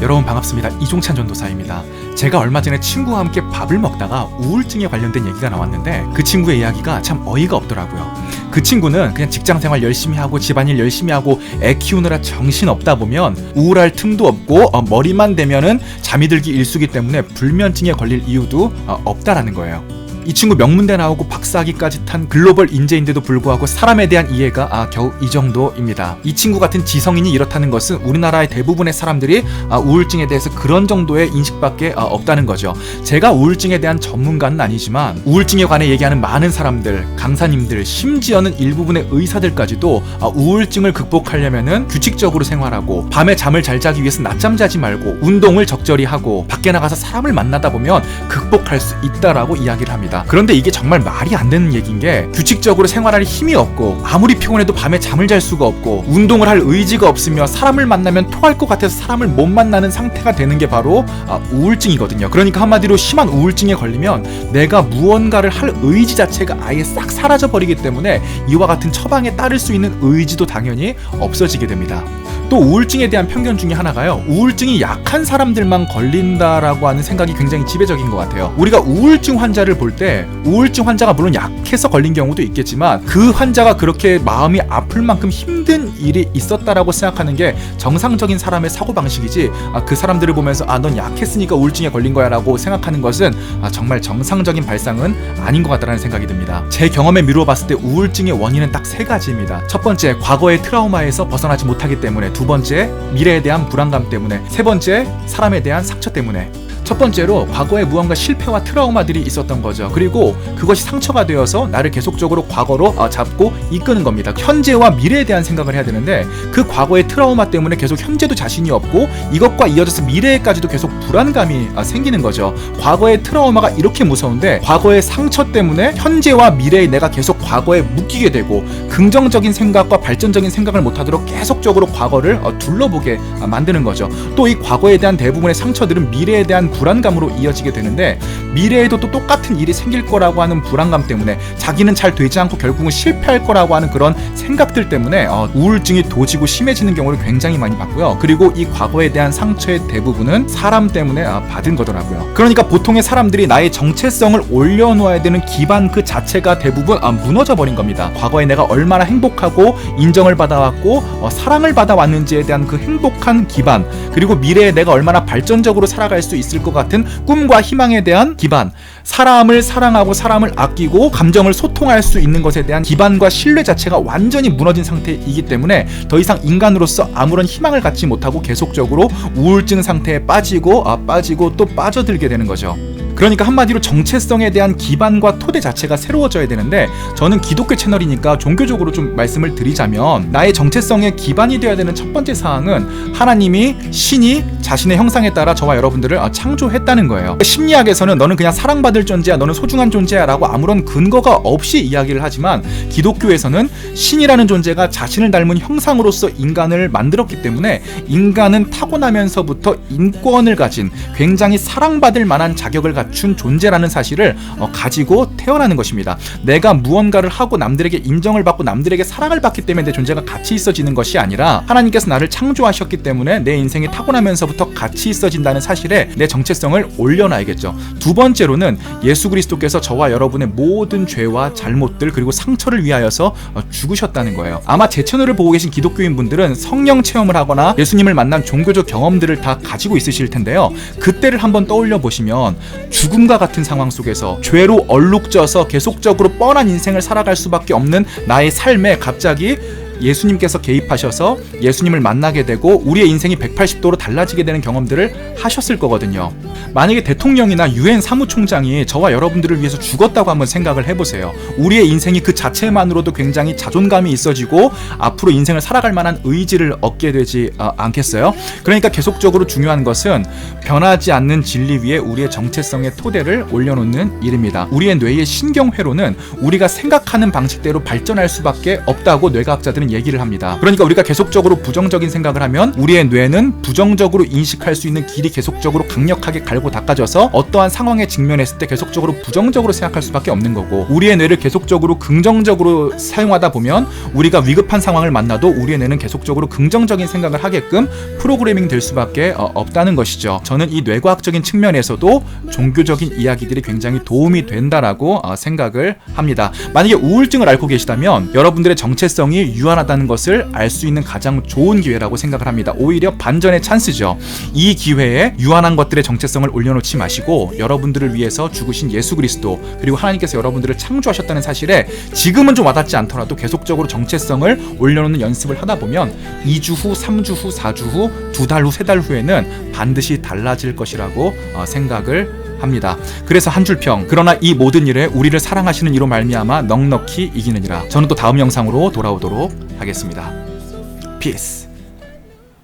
여러분 반갑습니다. 이종찬 전도사입니다. 제가 얼마 전에 친구와 함께 밥을 먹다가 우울증에 관련된 얘기가 나왔는데 그 친구의 이야기가 참 어이가 없더라고요. 그 친구는 그냥 직장 생활 열심히 하고 집안일 열심히 하고 애 키우느라 정신 없다 보면 우울할 틈도 없고 어, 머리만 대면은 잠이 들기 일수기 때문에 불면증에 걸릴 이유도 어, 없다라는 거예요. 이 친구 명문대 나오고 박사학위까지 탄 글로벌 인재인데도 불구하고 사람에 대한 이해가 아, 겨우 이 정도입니다. 이 친구 같은 지성인이 이렇다는 것은 우리나라의 대부분의 사람들이 아, 우울증에 대해서 그런 정도의 인식밖에 아, 없다는 거죠. 제가 우울증에 대한 전문가는 아니지만 우울증에 관해 얘기하는 많은 사람들, 강사님들, 심지어는 일부분의 의사들까지도 아, 우울증을 극복하려면은 규칙적으로 생활하고 밤에 잠을 잘 자기 위해서 낮잠 자지 말고 운동을 적절히 하고 밖에 나가서 사람을 만나다 보면 극복할 수 있다라고 이야기를 합니다. 그런데 이게 정말 말이 안 되는 얘기인 게 규칙적으로 생활할 힘이 없고 아무리 피곤해도 밤에 잠을 잘 수가 없고 운동을 할 의지가 없으며 사람을 만나면 토할 것 같아서 사람을 못 만나는 상태가 되는 게 바로 아, 우울증이거든요. 그러니까 한마디로 심한 우울증에 걸리면 내가 무언가를 할 의지 자체가 아예 싹 사라져 버리기 때문에 이와 같은 처방에 따를 수 있는 의지도 당연히 없어지게 됩니다. 또 우울증에 대한 편견 중에 하나가요. 우울증이 약한 사람들만 걸린다라고 하는 생각이 굉장히 지배적인 것 같아요. 우리가 우울증 환자를 볼때 우울증 환자가 물론 약해서 걸린 경우도 있겠지만 그 환자가 그렇게 마음이 아플 만큼 힘든 일이 있었다라고 생각하는 게 정상적인 사람의 사고 방식이지 아, 그 사람들을 보면서 아 넌 약했으니까 우울증에 걸린 거야라고 생각하는 것은 아, 정말 정상적인 발상은 아닌 것 같다는 생각이 듭니다. 제 경험에 미루어 봤을 때 우울증의 원인은 딱 세 가지입니다. 첫 번째 과거의 트라우마에서 벗어나지 못하기 때문에 두 번째 미래에 대한 불안감 때문에 세 번째 사람에 대한 상처 때문에 첫 번째로 과거에 무언가 실패와 트라우마들이 있었던 거죠. 그리고 그것이 상처가 되어서 나를 계속적으로 과거로 어, 잡고 이끄는 겁니다. 현재와 미래에 대한 생각을 해야 되는데 그 과거의 트라우마 때문에 계속 현재도 자신이 없고 이것과 이어져서 미래에까지도 계속 불안감이 어, 생기는 거죠. 과거의 트라우마가 이렇게 무서운데 과거의 상처 때문에 현재와 미래에 내가 계속 과거에 묶이게 되고 긍정적인 생각과 발전적인 생각을 못하도록 계속적으로 과거를 어, 둘러보게 어, 만드는 거죠. 또 이 과거에 대한 대부분의 상처들은 미래에 대한 불안감으로 이어지게 되는데 미래에도 또 똑같은 일이 생길 거라고 하는 불안감 때문에 자기는 잘 되지 않고 결국은 실패할 거라고 하는 그런 생각들 때문에 어, 우울증이 도지고 심해지는 경우를 굉장히 많이 봤고요. 그리고 이 과거에 대한 상처의 대부분은 사람 때문에 아, 받은 거더라고요. 그러니까 보통의 사람들이 나의 정체성을 올려놓아야 되는 기반 그 자체가 대부분 아, 무너져 버린 겁니다. 과거에 내가 얼마나 행복하고 인정을 받아왔고 어, 사랑을 받아왔는지에 대한 그 행복한 기반 그리고 미래에 내가 얼마나 발전적으로 살아갈 수 있을 것 같은 꿈과 희망에 대한 기반 사람을 사랑하고 사람을 아끼고 감정을 소통할 수 있는 것에 대한 기반과 신뢰 자체가 완전히 무너진 상태이기 때문에 더 이상 인간으로서 아무런 희망을 갖지 못하고 계속적으로 우울증 상태에 빠지고 아 빠지고 또 빠져들게 되는 거죠. 그러니까 한마디로 정체성에 대한 기반과 토대 자체가 새로워져야 되는데 저는 기독교 채널이니까 종교적으로 좀 말씀을 드리자면 나의 정체성의 기반이 되어야 되는 첫 번째 사항은 하나님이 신이 자신의 형상에 따라 저와 여러분들을 아, 창조했다는 거예요. 심리학에서는 너는 그냥 사랑받을 존재야, 너는 소중한 존재야라고 아무런 근거가 없이 이야기를 하지만 기독교에서는 신이라는 존재가 자신을 닮은 형상으로서 인간을 만들었기 때문에 인간은 타고나면서부터 인권을 가진 굉장히 사랑받을 만한 자격을 갖춘 존재라는 사실을 어, 가지고 태어나는 것입니다. 내가 무언가를 하고 남들에게 인정을 받고 남들에게 사랑을 받기 때문에 내 존재가 가치 있어지는 것이 아니라 하나님께서 나를 창조하셨기 때문에 내 인생이 타고나면서부터 가치 있어진다는 사실에 내 정체성을 올려놔야겠죠. 두 번째로는 예수 그리스도께서 저와 여러분의 모든 죄와 잘못들 그리고 상처를 위하여서 어, 죽으셨다는 거예요. 아마 제 채널을 보고 계신 기독교인 분들은 성령 체험을 하거나 예수님을 만난 종교적 경험들을 다 가지고 있으실 텐데요. 그때를 한번 떠올려 보시면 죽음과 같은 상황 속에서 죄로 얼룩져서 계속적으로 뻔한 인생을 살아갈 수밖에 없는 나의 삶에 갑자기 예수님께서 개입하셔서 예수님을 만나게 되고 우리의 인생이 180도로 달라지게 되는 경험들을 하셨을 거거든요. 만약에 대통령이나 유엔 사무총장이 저와 여러분들을 위해서 죽었다고 한번 생각을 해보세요. 우리의 인생이 그 자체만으로도 굉장히 자존감이 있어지고 앞으로 인생을 살아갈 만한 의지를 얻게 되지 어, 않겠어요? 그러니까 계속적으로 중요한 것은 변하지 않는 진리 위에 우리의 정체성의 토대를 올려놓는 일입니다. 우리의 뇌의 신경회로는 우리가 생각하는 방식대로 발전할 수밖에 없다고 뇌과학자들은 얘기를 합니다. 그러니까 우리가 계속적으로 부정적인 생각을 하면 우리의 뇌는 부정적으로 인식할 수 있는 길이 계속적으로 강력하게 갈고 닦아져서 어떠한 상황에 직면했을 때 계속적으로 부정적으로 생각할 수밖에 없는 거고 우리의 뇌를 계속적으로 긍정적으로 사용하다 보면 우리가 위급한 상황을 만나도 우리의 뇌는 계속적으로 긍정적인 생각을 하게끔 프로그래밍 될 수밖에 어, 없다는 것이죠. 저는 이 뇌과학적인 측면에서도 종교적인 이야기들이 굉장히 도움이 된다라고 어, 생각을 합니다. 만약에 우울증을 앓고 계시다면 여러분들의 정체성이 유한 하다는 것을 알 수 있는 가장 좋은 기회라고 생각을 합니다. 오히려 반전의 찬스죠. 이 기회에 유한한 것들의 정체성을 올려놓지 마시고 여러분들을 위해서 죽으신 예수 그리스도 그리고 하나님께서 여러분들을 창조하셨다는 사실에 지금은 좀 와닿지 않더라도 계속적으로 정체성을 올려놓는 연습을 하다 보면 2주 후, 3주 후, 4주 후, 두 달 후, 세 달 후에는 반드시 달라질 것이라고 어, 생각을 합니다. 그래서 한 줄 평. 그러나 이 모든 일에 우리를 사랑하시는 이로 말미암아 넉넉히 이기느니라. 저는 또 다음 영상으로 돌아오도록 하겠습니다. 피스.